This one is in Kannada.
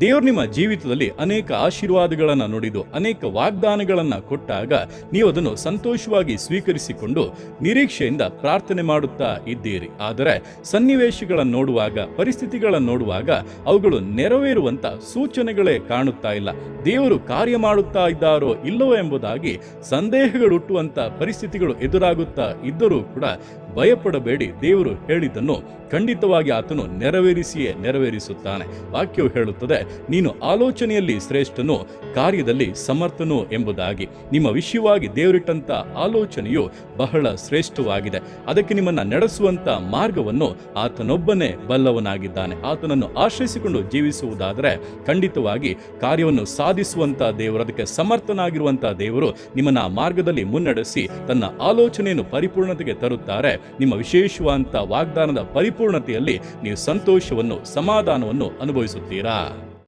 ದೇವರು ನಿಮ್ಮ ಜೀವಿತದಲ್ಲಿ ಅನೇಕ ಆಶೀರ್ವಾದಗಳನ್ನು ನೋಡಿದು ಅನೇಕ ವಾಗ್ದಾನಗಳನ್ನು ಕೊಟ್ಟಾಗ ನೀವು ಅದನ್ನು ಸಂತೋಷವಾಗಿ ಸ್ವೀಕರಿಸಿಕೊಂಡು ನಿರೀಕ್ಷೆಯಿಂದ ಪ್ರಾರ್ಥನೆ ಮಾಡುತ್ತಾ ಇದ್ದೀರಿ. ಆದರೆ ಸನ್ನಿವೇಶಗಳನ್ನು ನೋಡುವಾಗ, ಪರಿಸ್ಥಿತಿಗಳನ್ನು ನೋಡುವಾಗ ಅವುಗಳು ನೆರವೇರುವಂತ ಸೂಚನೆಗಳೇ ಕಾಣುತ್ತಾ ಇಲ್ಲ. ದೇವರು ಕಾರ್ಯ ಮಾಡುತ್ತಾ ಇದ್ದಾರೋ ಇಲ್ಲವೋ ಎಂಬುದಾಗಿ ಸಂದೇಹಗಳು ಹುಟ್ಟುವಂತ ಪರಿಸ್ಥಿತಿಗಳು ಎದುರಾಗುತ್ತಾ ಇದ್ದರೂ ಕೂಡ ಭಯಪಡಬೇಡಿ, ದೇವರು ಹೇಳಿದ್ದನ್ನು ಖಂಡಿತವಾಗಿ ಆತನು ನೆರವೇರಿಸಿಯೇ ನೆರವೇರಿಸುತ್ತಾನೆ. ವಾಕ್ಯವು ಹೇಳುತ್ತದೆ, ನೀನು ಆಲೋಚನೆಯಲ್ಲಿ ಶ್ರೇಷ್ಠನು, ಕಾರ್ಯದಲ್ಲಿ ಸಮರ್ಥನು ಎಂಬುದಾಗಿ. ನಿಮ್ಮ ವಿಷಯವಾಗಿ ದೇವರಿಟ್ಟಂಥ ಆಲೋಚನೆಯು ಬಹಳ ಶ್ರೇಷ್ಠವಾಗಿದೆ. ಅದಕ್ಕೆ ನಿಮ್ಮನ್ನು ನಡೆಸುವಂತ ಮಾರ್ಗವನ್ನು ಆತನೊಬ್ಬನೇ ಬಲ್ಲವನಾಗಿದ್ದಾನೆ. ಆತನನ್ನು ಆಶ್ರಯಿಸಿಕೊಂಡು ಜೀವಿಸುವುದಾದರೆ ಖಂಡಿತವಾಗಿ ಕಾರ್ಯವನ್ನು ಸಾಧಿಸುವಂತ ದೇವರು, ಅದಕ್ಕೆ ಸಮರ್ಥನಾಗಿರುವಂಥ ದೇವರು ನಿಮ್ಮನ್ನ ಆ ಮಾರ್ಗದಲ್ಲಿ ಮುನ್ನಡೆಸಿ ತನ್ನ ಆಲೋಚನೆಯನ್ನು ಪರಿಪೂರ್ಣತೆಗೆ ತರುತ್ತಾರೆ. ನಿಮ್ಮ ವಿಶೇಷವಾದಂಥ ವಾಗ್ದಾನದ ಪರಿಪೂರ್ಣತೆಯಲ್ಲಿ ನೀವು ಸಂತೋಷವನ್ನು ಸಮಾಧಾನವನ್ನು ಅನುಭವಿಸುತ್ತೀರಾ?